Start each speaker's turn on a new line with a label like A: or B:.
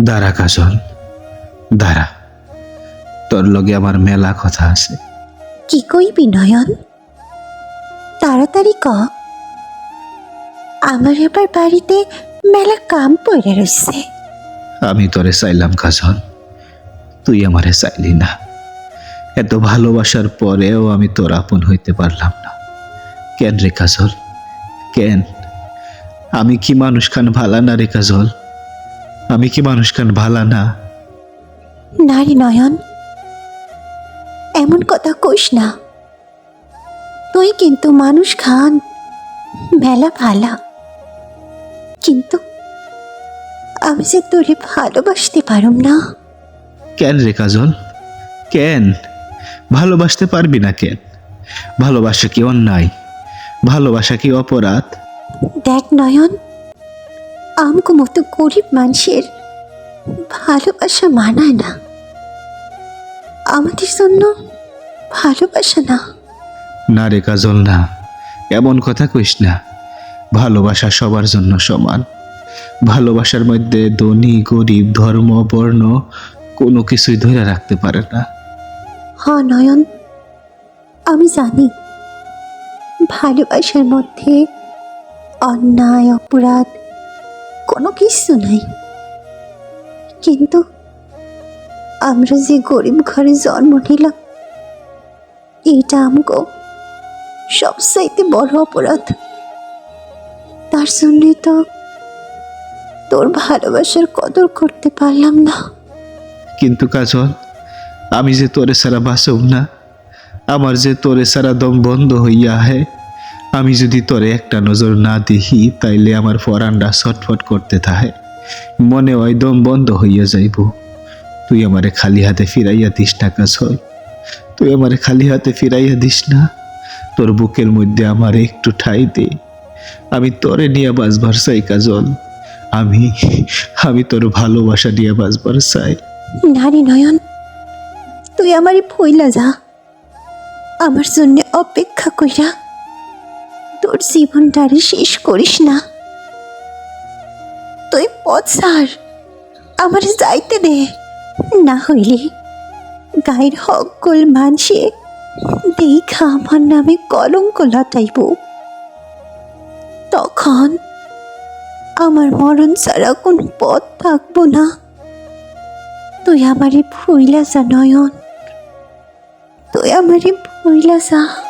A: দাঁড়া কাজল দাঁড়া। তোর লগে আমার মেলা কথা আছে।
B: কি কইবি নয়ন? তাড়াতাড়ি ক। আমার এবার বাড়িতে মেলা কাম পড়ে রয়েছে
A: আমি তোরে চাইলাম কাজল তুই আমারে চাইলি না। এত ভালোবাসার পরেও আমি তোর আপন হইতে পারলাম না। কেন রে কাজল? কেন? আমি কি মানুষ খান ভালা না রে কাজল? আমি কি মানুষ খান ভালা না?
B: নারী নয়ন এমন কথা কইস না। তুই কিন্তু মানুষ খান মেলা ভালা কিন্তু আমি যে তোরে ভালোবাসতে পারুম না।
A: কেন রে কাজল? কেন? ভালোবাসতে পারবি না কেন? ভালোবাসা কি অন্যায়? ভালোবাসা কি অপরাধ?
B: দেখ নয়ন আমকো মতো গরিব মানুষের ভালোবাসা মানায় না। আমাদের জন্য ভালোবাসা না।
A: না রে কাজল না এমন কথা কইস না। ভালোবাসা সবার জন্য সমান। ভালোবাসার মধ্যে ধনী গরিব ধর্ম বর্ণ কোনো কিছুই ধরে রাখতে পারে না।
B: হ্যাঁ নয়ন আমি জানি ভালোবাসার মধ্যে অন্যায় অপরাধ কোনো কিছু নাই। কিন্তু আমরা যে গরিব ঘরে জন্ম নিলাম, এইটা আমগো সবচাইতে বড় অপরাধ। তার জন্যে তো তোর ভালোবাসার কদর করতে পারলাম না।
A: কিন্তু কাজল, আমি যে তোরে সারা বাসব না, আমার যে তোরে সারা দম বন্ধ হইয়া হে আমি যদি তোরে একটা নজর না দেখি তাইলে আমার পরানটা ছটফট করতে থাকে। মনে হয় দম বন্ধ হইয়া যাইব। তুই আমারে খালি হাতে ফিরাইয়া দিস না কাজল তুই আমারে খালি হাতে ফিরাইয়া দিস না। তোর বুকের মধ্যে আমার একটু ঠাই দে। আমি তোরে নিয়ে বাঁচবার চাই, কাজল। আমি আমি তোর ভালোবাসা নিয়ে বাঁচবার চাই।
B: নারী নয়ন, তুই আমারই ভইলা যা। আমার জন্য অপেক্ষা কইরা। তোর জীবনটারে শেষ করিস না। তুই পথ সার আমার যাইতে দে। না হইলে গায়ের হকল মানসে দেখা আমার নামে কলঙ্ক লাটাইব। তখন আমার মরণ ছাড়া কোন পথ থাকব না। তুই আমারে ভুইলা যা নয়ন। তুই আমারে ভুইলা যা।